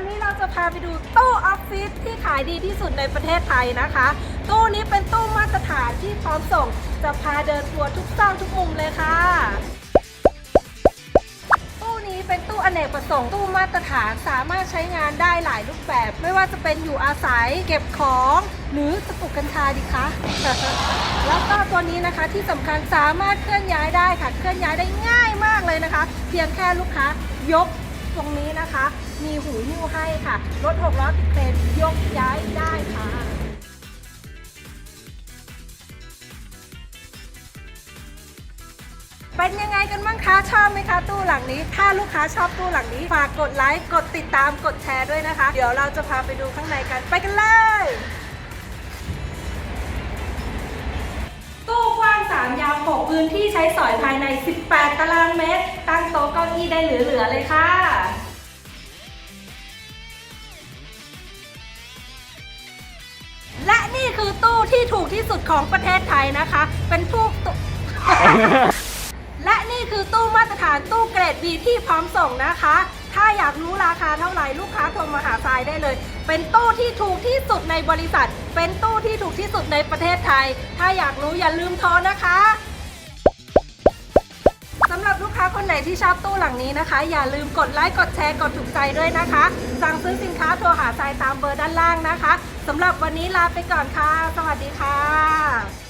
วันนี้เราจะพาไปดูตู้ออฟฟิศที่ขายดีที่สุดในประเทศไทยนะคะ ตู้นี้เป็นตู้มาตรฐานที่พร้อมส่ง จะพาเดินทัวร์ทุกซอกทุกมุมเลยค่ะ ตู้นี้เป็นตู้อเนกประสงค์ตู้มาตรฐานสามารถใช้งานได้หลายรูปแบบ ไม่ว่าจะเป็นอยู่อาศัยเก็บของ หรือจะปลูกกัญชาดีคะแล้วก็ตัวนี้นะคะที่สำคัญสามารถเคลื่อนย้ายได้ค่ะ เคลื่อนย้ายได้ง่ายมากเลยนะคะ เพียงแค่ลูกค้ายก ตรงนี้นะคะ มีหูหิ้วให้ค่ะ รถหกล้อติดเครนยกย้ายได้ค่ะเป็นยังไงกันบ้างคะ ชอบไหมคะตู้หลังนี้ ถ้าลูกค้าชอบตู้หลังนี้ ฝากกดไลค์ กดติดตาม กดแชร์ด้วยนะคะ เดี๋ยวเราจะพาไปดูข้างในกัน ไปกันเลย ตู้กว้าง 3 ยาว 6 พื้นที่ใช้สอยภายใน 18 ตารางเมตร ตั้งโต๊ะเก้าอี้ได้เหลือ ๆ เลยค่ะ และนี่คือตู้ที่ถูกที่สุดของประเทศไทยนะคะ เป็นตู้ตู้ และนี่คือตู้มาตรฐานตู้เกรด B ที่พร้อมส่งนะคะ ถ้าอยากรู้ราคาเท่าไหร่ลูกค้าโทรมาหาทรายได้เลย เป็นตู้ที่ถูกที่สุดในบริษัท เป็นตู้ที่ถูกที่สุดในประเทศไทย ถ้าอยากรู้อย่าลืมโทรนะคะ สำหรับลูกค้าคนไหนที่ชอบตู้หลังนี้นะคะ อย่าลืมกดไลค์กดแชร์กดถูกใจด้วยนะคะ สั่งซื้อสินค้าโทรหาทรายตามเบอร์ด้านล่างนะคะสำหรับวันนี้ลาไปก่อนค่ะ สวัสดีค่ะ